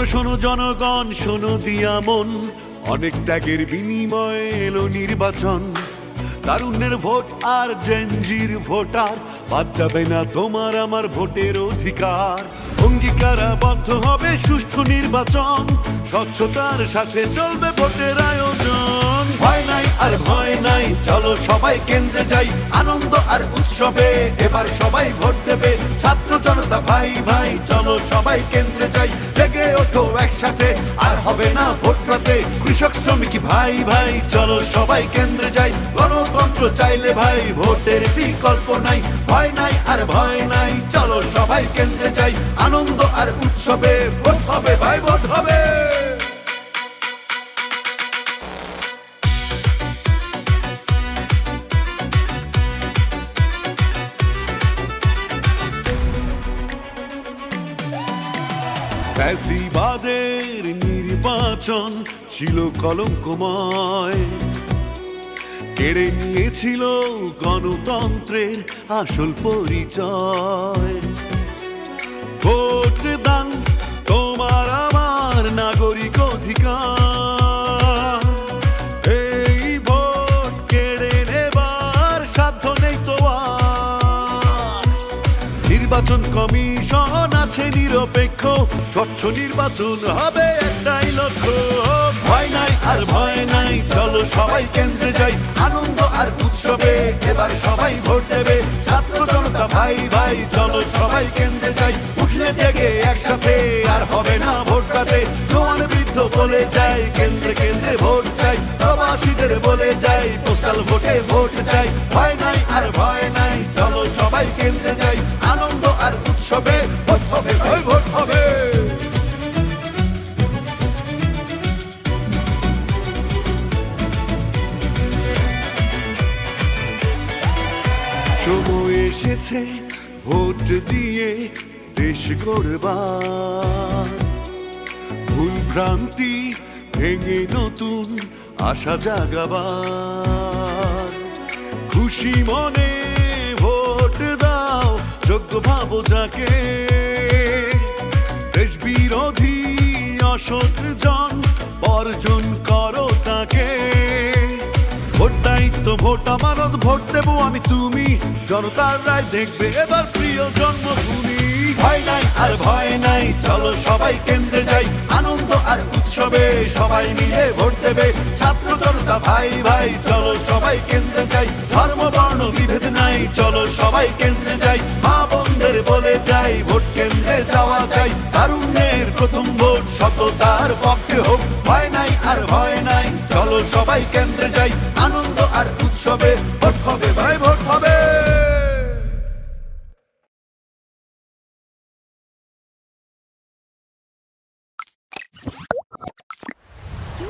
শোনো শোনো জনগণ, শোনো দিয়া মন। অনেক ত্যাগের বিনিময়ে এলো নির্বাচন। তারুণ্যের ভোট আর জেনজির ভোটার। বাদ যাবে না তোমার, আমার ভোটের অধিকার। অঙ্গীকারাবদ্ধ হবে সুষ্ঠু নির্বাচন। স্বচ্ছতার সাথে চলবে ভোটের আয়োজন। ভয় নাই আর ভয় নাই, চলো সবাই কেন্দ্রে যাই। আনন্দ আর উৎসবে, এবার সবাই ভোট দেবে। ছাত্র জনতা, ভাই ভাই, চলো সবাই কেন্দ্রে যাই। জেগে ওঠো একসাথে, আর হবে না ভোট কৃষক, শ্রমিক, ভাই ভাই, চলো সবাই কেন্দ্রে যাই। গণতন্ত্র চাইলে ভাই, ভোটের বিকল্প নাই। ভয় নাই আর ভয় নাই, চলো সবাই কেন্দ্রে যাই। আনন্দ আর উৎসবে ভোট হবে ভাই, ভোট হবে। ফ্যাসিবাদের নির্বাচন ছিল কলঙ্কময়। কেড়ে নিয়েছিল গণতন্ত্রের আসল পরিচয়। ভোট নির্বাচন কমিশন আছে নিরপেক্ষ। স্বচ্ছ নির্বাচন হবে একটাই লক্ষ্য। ভয় নাই আর ভয় নাই, চলো সবাই কেন্দ্রে যাই। আনন্দ আর উৎসবে এবার সবাই ভোট দেবে। ছাত্র জনতা ভাই ভাই, চলো সবাই কেন্দ্রে যাই। উঠলে জেগে একসাথে, আর হবে না ভোট রাতে। জোয়ান বৃদ্ধ বলে যাই, কেন্দ্রে কেন্দ্রে ভোট চাই। প্রবাসীদের বলে যাই, পোস্টাল ভোটে ভোট চাই। ভয় নাই আর ভয় নাই, চলো সবাই কেন্দ্রে যাই। এসেছে ভোট দিয়ে দেশ গড়বার। ভুল ভ্রান্তি ভেঙে নতুন আশা জাগাবার। খুশি মনে ভোট দাও, যোগ্য ভাবো যাকে। দেশ বিরোধী অসৎ জন বর্জন ভোট আমানত, ভোট দেবো আমি তুমি। জনতার রায় দেখবে, এবার প্রিয় জন্মভূমি। ভয় নাই আর ভয় নাই, চলো সবাই কেন্দ্রে যাই। আনন্দ আর উৎসবে সবাই মিলে ভোট দেবে। ছাত্র জনতা, ভাই ভাই, চলো সবাই কেন্দ্রে যাই। ধর্ম, বর্ণ, বিভেদ নাই, চলো সবাই কেন্দ্রে যাই। মা বোনদের বলে যাই, ভোট কেন্দ্রে যাওয়া চাই তারুণ্যের প্রথম ভোট সততার পক্ষে হোক। ভয় নাই আর ভয় নাই, চলো সবাই কেন্দ্রে যাই। আনন্দ উৎসবে ভোট হবে ভাই ভোট হবে।